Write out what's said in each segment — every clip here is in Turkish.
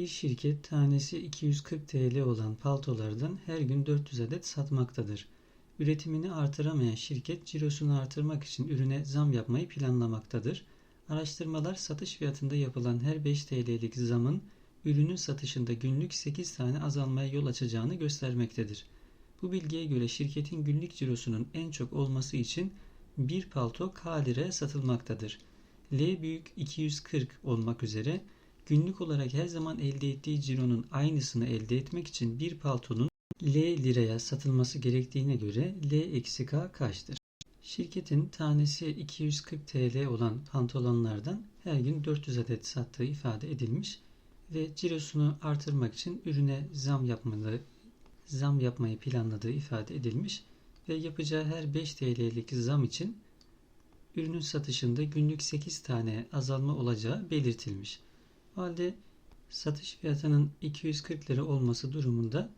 Bir şirket tanesi 240 TL olan paltolardan her gün 400 adet satmaktadır. Üretimini artıramayan şirket cirosunu artırmak için ürüne zam yapmayı planlamaktadır. Araştırmalar satış fiyatında yapılan her 5 TL'lik zamın ürünün satışında günlük 8 tane azalmaya yol açacağını göstermektedir. Bu bilgiye göre şirketin günlük cirosunun en çok olması için bir palto K liraya satılmaktadır. L büyük 240 olmak üzere günlük olarak her zaman elde ettiği cironun aynısını elde etmek için bir paltonun L liraya satılması gerektiğine göre L eksi K kaçtır? Şirketin tanesi 240 TL olan pantolonlardan her gün 400 adet sattığı ifade edilmiş ve cirosunu artırmak için ürüne zam yapmalı, zam yapmayı planladığı ifade edilmiş ve yapacağı her 5 TL'lik zam için ürünün satışında günlük 8 tane azalma olacağı belirtilmiş. Halde satış fiyatının 240 lira olması durumunda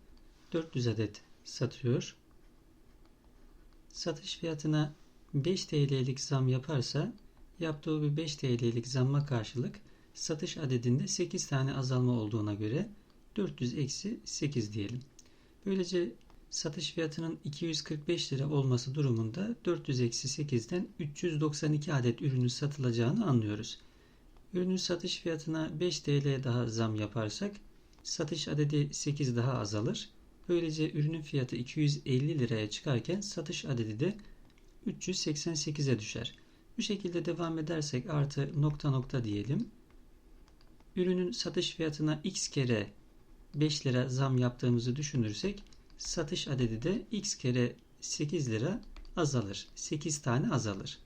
400 adet satıyor. Satış fiyatına 5 TL'lik zam yaparsa yaptığı bir 5 TL'lik zamma karşılık satış adedinde 8 tane azalma olduğuna göre 400 eksi 8 diyelim. Böylece satış fiyatının 245 lira olması durumunda 400 eksi 8'den 392 adet ürünün satılacağını anlıyoruz. Ürünün satış fiyatına 5 TL daha zam yaparsak satış adedi 8 daha azalır. Böylece ürünün fiyatı 250 liraya çıkarken satış adedi de 388'e düşer. Bu şekilde devam edersek artı nokta nokta diyelim. Ürünün satış fiyatına x kere 5 lira zam yaptığımızı düşünürsek satış adedi de x kere 8 lira azalır. 8 tane azalır.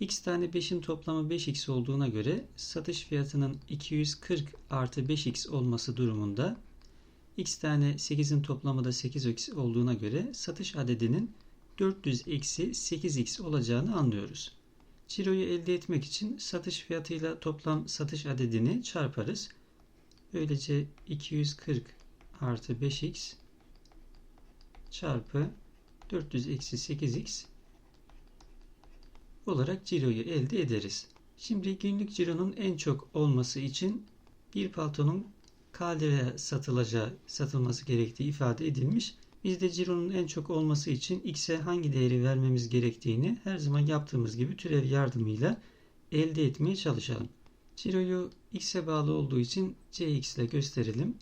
X tane 5'in toplamı 5x olduğuna göre satış fiyatının 240 artı 5x olması durumunda x tane 8'in toplamı da 8x olduğuna göre satış adedinin 400 eksi 8x olacağını anlıyoruz. Ciroyu elde etmek için satış fiyatıyla toplam satış adedini çarparız. Böylece 240 artı 5x çarpı 400 eksi 8x olarak ciroyu elde ederiz. Şimdi günlük cironun en çok olması için bir paltonun K satılacağı, satılması gerektiği ifade edilmiş. Biz de cironun en çok olması için x'e hangi değeri vermemiz gerektiğini her zaman yaptığımız gibi türev yardımıyla elde etmeye çalışalım. Ciroyu x'e bağlı olduğu için cx ile gösterelim.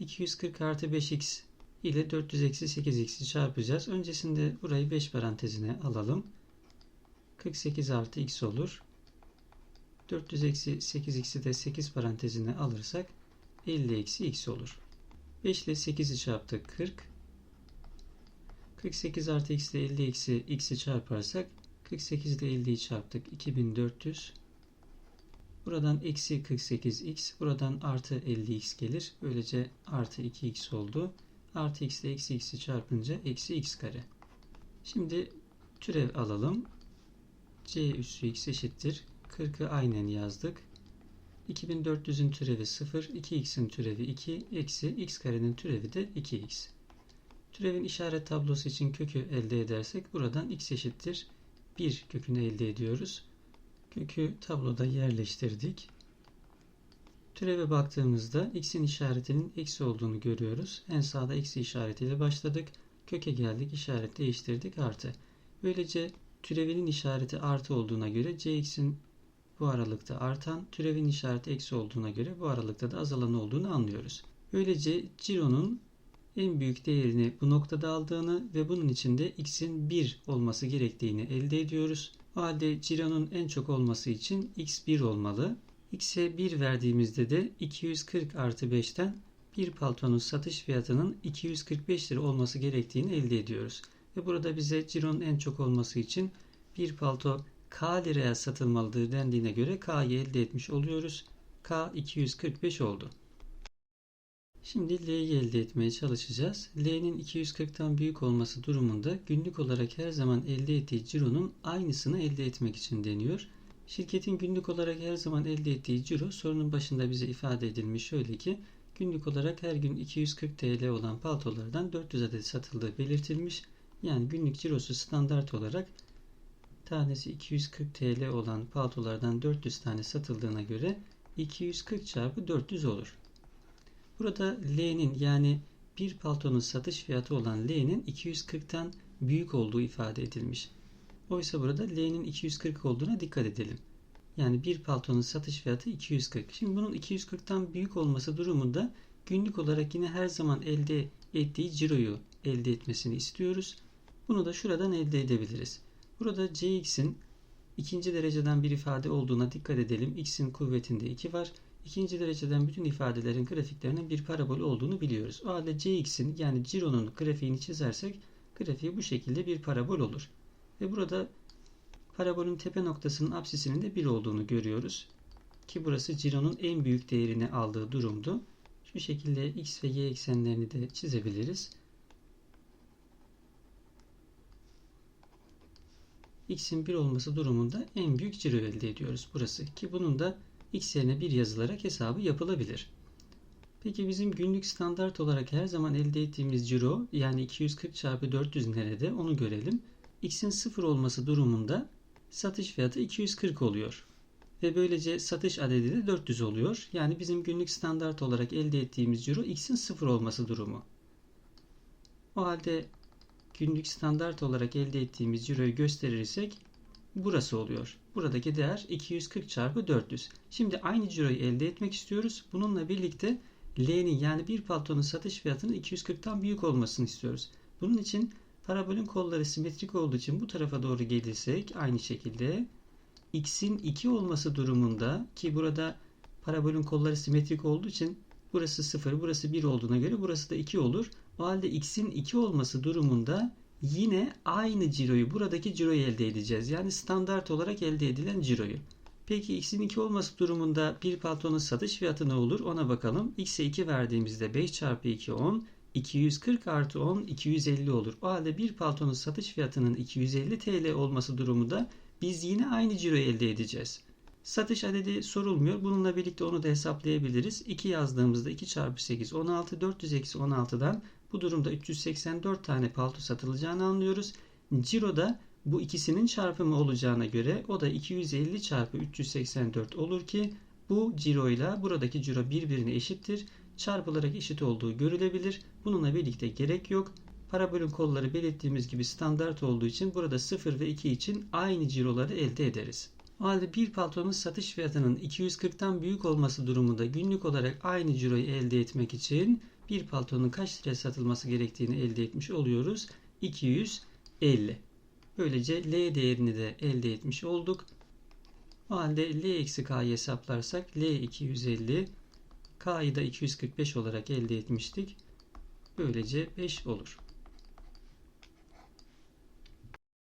240 artı 5x ile 400 eksi 8x'i çarpacağız. Öncesinde burayı 5 parantezine alalım. 48 artı x olur. 400 eksi 8x'i de 8 parantezine alırsak 50 eksi x olur. 5 ile 8'i çarptık 40. 48 artı x ile 50 eksi x'i çarparsak 48 ile 50'yi çarptık 2400. Buradan eksi 48x buradan artı 50x gelir. Böylece artı 2x oldu. Artı x ile eksi x'i çarpınca eksi x kare. Şimdi türev alalım c üssü x eşittir. 40'ı aynen yazdık. 2400'ün türevi 0, 2x'in türevi 2, eksi x karenin türevi de 2x. Türevin işaret tablosu için kökü elde edersek buradan x eşittir 1 kökünü elde ediyoruz. Kökü tabloda yerleştirdik. Türeve baktığımızda x'in işaretinin eksi olduğunu görüyoruz. En sağda eksi işaretiyle başladık. Köke geldik, işaret değiştirdik, artı. Böylece Türevinin işareti artı olduğuna göre cx'in bu aralıkta artan, türevin işareti eksi olduğuna göre bu aralıkta da azalan olduğunu anlıyoruz. Böylece cironun en büyük değerini bu noktada aldığını ve bunun içinde x'in 1 olması gerektiğini elde ediyoruz. O halde cironun en çok olması için x 1 olmalı. x'e 1 verdiğimizde de 240 artı 5'ten bir paltonun satış fiyatının 245 lira olması gerektiğini elde ediyoruz. Ve burada bize cironun en çok olması için bir palto K liraya satılmalıdır dendiğine göre K'yı elde etmiş oluyoruz. K 245 oldu. Şimdi L'yi elde etmeye çalışacağız. L'nin 240'tan büyük olması durumunda günlük olarak her zaman elde ettiği cironun aynısını elde etmek için deniyor. Şirketin günlük olarak her zaman elde ettiği ciro sorunun başında bize ifade edilmiş şöyle ki günlük olarak her gün 240 TL olan paltolardan 400 adet satıldığı belirtilmiş. Yani günlük cirosu standart olarak tanesi 240 TL olan paltolardan 400 tane satıldığına göre 240 çarpı 400 olur. Burada L'nin yani bir paltonun satış fiyatı olan L'nin 240'tan büyük olduğu ifade edilmiş. Oysa burada L'nin 240 olduğuna dikkat edelim. Yani bir paltonun satış fiyatı 240. Şimdi bunun 240'tan büyük olması durumunda günlük olarak yine her zaman elde ettiği ciroyu elde etmesini istiyoruz. Bunu da şuradan elde edebiliriz. Burada Cx'in ikinci dereceden bir ifade olduğuna dikkat edelim. X'in kuvvetinde 2 var. İkinci dereceden bütün ifadelerin grafiklerinin bir parabol olduğunu biliyoruz. O halde Cx'in yani cironun grafiğini çizersek grafiği bu şekilde bir parabol olur. Ve burada parabolün tepe noktasının apsisinin de 1 olduğunu görüyoruz. Ki burası cironun en büyük değerini aldığı durumdu. Şu şekilde x ve y eksenlerini de çizebiliriz. X'in 1 olması durumunda en büyük ciro elde ediyoruz burası. Ki bunun da x yerine 1 yazılarak hesabı yapılabilir. Peki bizim günlük standart olarak her zaman elde ettiğimiz ciro yani 240 çarpı 400 nerede onu görelim. x'in 0 olması durumunda satış fiyatı 240 oluyor. Ve böylece satış adedi de 400 oluyor. Yani bizim günlük standart olarak elde ettiğimiz ciro x'in 0 olması durumu. O halde günlük standart olarak elde ettiğimiz ciroyu gösterirsek burası oluyor. Buradaki değer 240 çarpı 400. Şimdi aynı ciroyu elde etmek istiyoruz. Bununla birlikte L'nin yani bir paltonun satış fiyatının 240'tan büyük olmasını istiyoruz. Bunun için parabolün kolları simetrik olduğu için bu tarafa doğru gelirsek aynı şekilde x'in 2 olması durumunda ki burada parabolün kolları simetrik olduğu için burası 0 burası 1 olduğuna göre burası da 2 olur. O halde x'in 2 olması durumunda yine aynı ciroyu buradaki ciroyu elde edeceğiz. Yani standart olarak elde edilen ciroyu. Peki x'in 2 olması durumunda bir paltonun satış fiyatı ne olur ona bakalım. x'e 2 verdiğimizde 5 çarpı 2 10. 240 artı 10 250 olur. O halde bir paltonun satış fiyatının 250 TL olması durumunda biz yine aynı ciro elde edeceğiz. Satış adedi sorulmuyor. Bununla birlikte onu da hesaplayabiliriz. 2 yazdığımızda 2 çarpı 8 16 400 eksi 16'dan bu durumda 384 tane palto satılacağını anlıyoruz. Ciro'da bu ikisinin çarpımı olacağına göre o da 250 çarpı 384 olur ki bu ciro ile buradaki ciro birbirine eşittir. Çarpılarak eşit olduğu görülebilir. Bununla birlikte gerek yok. Parabolün kolları belirttiğimiz gibi standart olduğu için burada 0 ve 2 için aynı ciroları elde ederiz. O halde bir paltonun satış fiyatının 240'tan büyük olması durumunda günlük olarak aynı ciroyu elde etmek için bir paltonun kaç liraya satılması gerektiğini elde etmiş oluyoruz. 250. Böylece L değerini de elde etmiş olduk. O halde L eksi K'yı hesaplarsak L 250, K'yı da 245 olarak elde etmiştik. Böylece 5 olur.